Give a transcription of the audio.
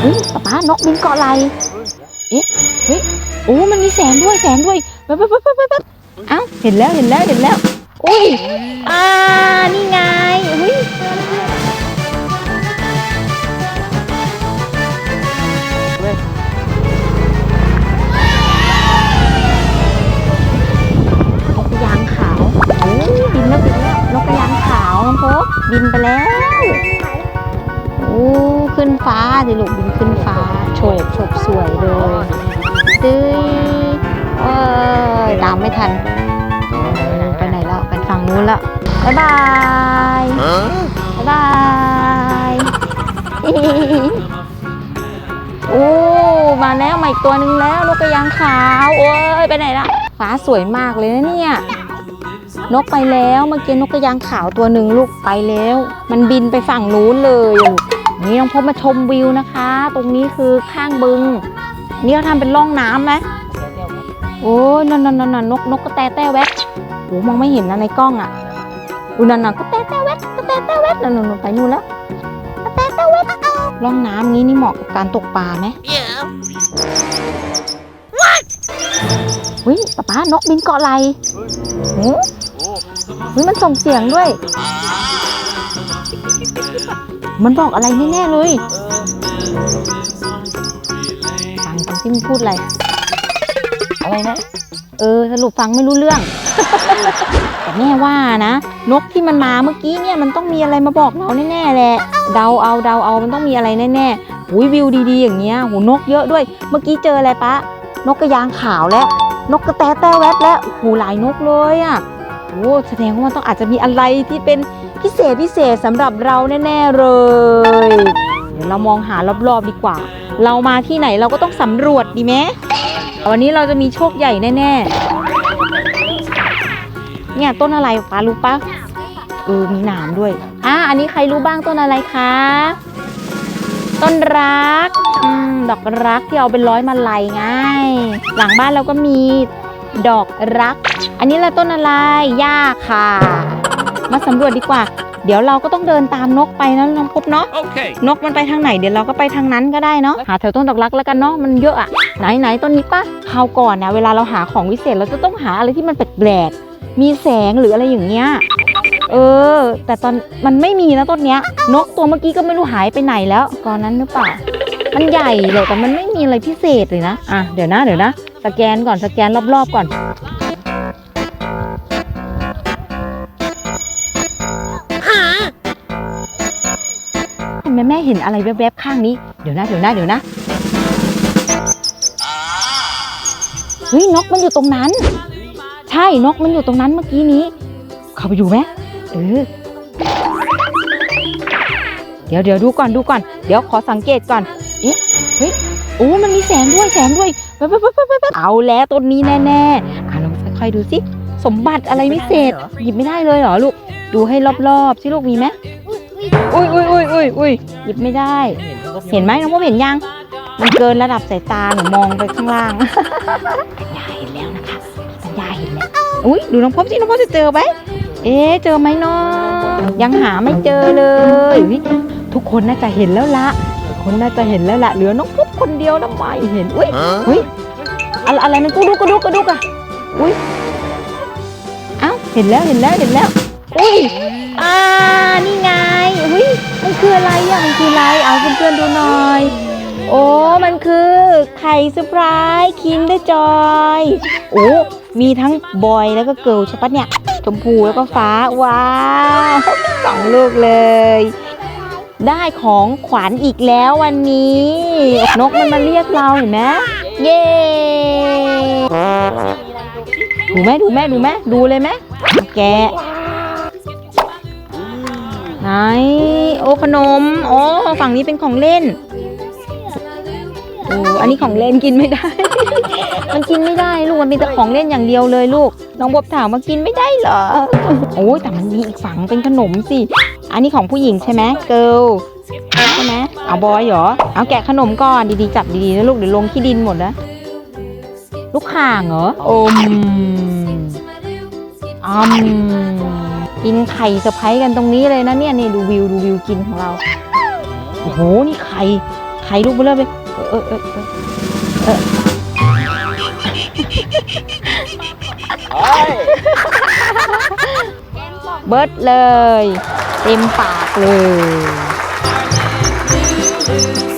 เฮ้ยป๊าป๊านกบินเกาะไหลเอ๊ะเฮ้ยโอ้มันมีแสงด้วยแสงด้วยแป๊บแป๊บแป๊บแป๊บแป๊บเอ้าเห็นแล้วเห็นแล้วเห็นแล้วอุ้ยอ่านี่ไงเฮ้ยนกกระยางขาวโอ้บินแล้วบินแล้วนกกระยางขาวน้องโพบบินไปแล้ว นฟ้าดิลูกบินขึ้นฟ้าโฉบโฉบสวยเลยตื้อเอ้ยตามไม่ทัน ไปไหนแล้วไปฝั่งนู้นแล้วบ๊ายบายบ๊ายบายโอ้มาแล้วมาอีกตัวหนึ่งแล้วนกกระยางขาวโอ้ยไปไหนละฟ้าสวยมากเลยนะเนี่ยนกไปแล้วเมื่อกี้นกกระยางขาวตัวหนึ่งลูกไปแล้ว มันบินไปฝั่งนู้นเลย นี่น้องพบมาชมวิวนะคะ ตรงนี้คือข้างบึง นี่เขาทำเป็นร่องน้ำไหมโอ้ยนั่นนั่นนั่นนกนกกระแตแต้แวดโอ้มองไม่เห็นนะในกล้องอะอุยนั่นน่ะกระแตแต้แวดกระแตแต้แวดนั่นนั่นไปนู่นแล้วกระแตแต้แวดร่องน้ำนี้นี่เหมาะกับการตกปลาไหมเฮ้ยป๊าป๊านกบินเกาะไหลโอ้เฮ้ยมันส่งเสียงด้วย มันบอกอะไรแน่ๆเลยฟังกันที่มันพูดอะไร อะไรนะ เออ สรุปฟังไม่รู้เรื่อง แต่แม่ว่านะ นกที่มันมาเมื่อกี้เนี่ยมันต้องมีอะไรมาบอกเราแน่ๆแหละ เดาเอาเดาเอา มันต้องมีอะไรแน่ๆหุยวิวดีๆ อย่างเงี้ยหูนกเยอะด้วย เมื่อกี้เจออะไรปะ นกกระยางขาวและ นกกระแตแต้แวดและโอ้โหหลายนกเลยอะ โอ้แสดงว่าต้องอาจจะมีอะไรที่เป็นพิเศษพิเศษสำหรับเราแน่ ๆ เลย เดี๋ยวเรามองหารอบๆดีกว่า เรามาที่ไหนเราก็ต้องสำรวจดีไหมวันนี้เราจะมีโชคใหญ่แน่ๆ เนี่ยต้นอะไรป้ารู้ปะเออมีหนามด้วยอะอันนี้ใครรู้บ้างต้นอะไรคะ ต้นรักอดอกรักที่เอาเป็นร้อยมาลัยไง หลังบ้านเราก็มีดอกรัก อันนี้ละต้นอะไรหญ้าค่ะ มาสำรวจดีกว่า เดี๋ยวเราก็ต้องเดินตามนกไปนะน้องพบเนาะ Okay. นกมันไปทางไหนเดี๋ยวเราก็ไปทางนั้นก็ได้เนาะหาแถวต้นดอกรักแล้วกันเนาะมันเยอะอะไหนไหนต้นนี้ปะคราวก่อนนะเวลาเราหาของวิเศษเราจะต้องหาอะไรที่มันแปลกๆมีแสงหรืออะไรอย่างเงี้ยเออ แต่ตอนมันไม่มีนะต้นเนี้ย นกตัวเมื่อกี้ก็ไม่รู้หายไปไหนแล้วก่อนนั้นหรือเปล่ามันใหญ่เลยแต่มันไม่มีอะไรพิเศษเลยนะอะเดี๋ยวนะเดี๋ยวนะสแกนก่อนสแกนรอบๆก่อน แม่เห็นอะไรแวบๆข้างนี้ เดี๋ยวนะเดี๋ยวนะเดี๋ยวนะเฮ้ยนกมันอยู่ตรงนั้น ใช่นกมันอยู่ตรงนั้นเมื่อกี้นี้ เข้าไปดูไหมเออเดี๋ยวเดี๋ยวดูก่อนดูก่อน เดี๋ยวขอสังเกตก่อน เอ๊ะเฮ้ยโอ้มันมีแสงด้วยแสงด้วยแป๊บแป๊บแป๊บแป๊บแป๊บเอาแล้วต้นนี้แน่ๆอะลองค่อยๆดูสิสมบัติอะไรพิเศษหยิบไม่ได้เลยเหรอลูก ดูให้รอบๆสิลูกมีไหม อุ้ยอุ้ยอุ้ยอุ้ยอุ้ยหยิบไม่ได้ เห็นไหมน้องพบเห็นยัง มันเกินระดับสายตาหนูมองไปข้างล่างปัญญาเห็นแล้วนะคะปัญญาเห็นแล้วอุ้ยดูน้องพบสิน้องพบจะเจอไหมเอ๊ะเจอไหมเนาะยังหาไม่เจอเลยอุ๊ยทุกคนน่าจะเห็นแล้วละทุกคนน่าจะเห็นแล้วละเหลือน้องพบคนเดียวแล้วไม่เห็นอุ้ย Huh? อะไรอะไรนั่นกูดูกูดูกูดูกะอุ้ยเอ้าเห็นแล้วเห็นแล้วเห็นแล้ว อุ้ยอ่านี่ไงอุ้ยมันคืออะไรอะมันคืออะไรเอาเพื่อนๆดูหน่อย โอ้มันคือไข่เซอร์ไพรส์คินเดอร์จอยโอ้มีทั้งบอยแล้วก็เกิร์ลใช่ปะเนี่ยชมพูแล้วก็ฟ้าว้าวสองลูกเลย ได้ของขวัญอีกแล้ววันนี้ นกมันมาเรียกเราเห็นไหมเย้ดูไหมดูไหมดูไหมดูเลยไหมแกะ ไหน โอ้ขนม โอ้ฝั่งนี้เป็นของเล่น โอ้อันนี้ของเล่นกินไม่ได้ มันกินไม่ได้ลูก มันมีแต่ของเล่นอย่างเดียวเลยลูก น้องบอบถามว่ากินไม่ได้เหรอ โอ้ยแต่มันมีอีกฝั่งเป็นขนมสิ อันนี้ของผู้หญิงใช่ไหมเกิลใช่ไหมเอาบอยเหรอ เอาแกะขนมก่อนดีๆจับดีๆนะลูกเดี๋ยวลงขี้ดินหมดนะ ลูกข่างเหรออมอม กินไข่เซอร์ไพรส์กันตรงนี้เลยนะเนี่ยนี่ดูวิวดูวิวกินของเรา โอ้โห นี่ไข่ ไข่ลูกเบลอเลยเออเออเออเออเฮ้เบิร์ดเลย เต็มปากเลย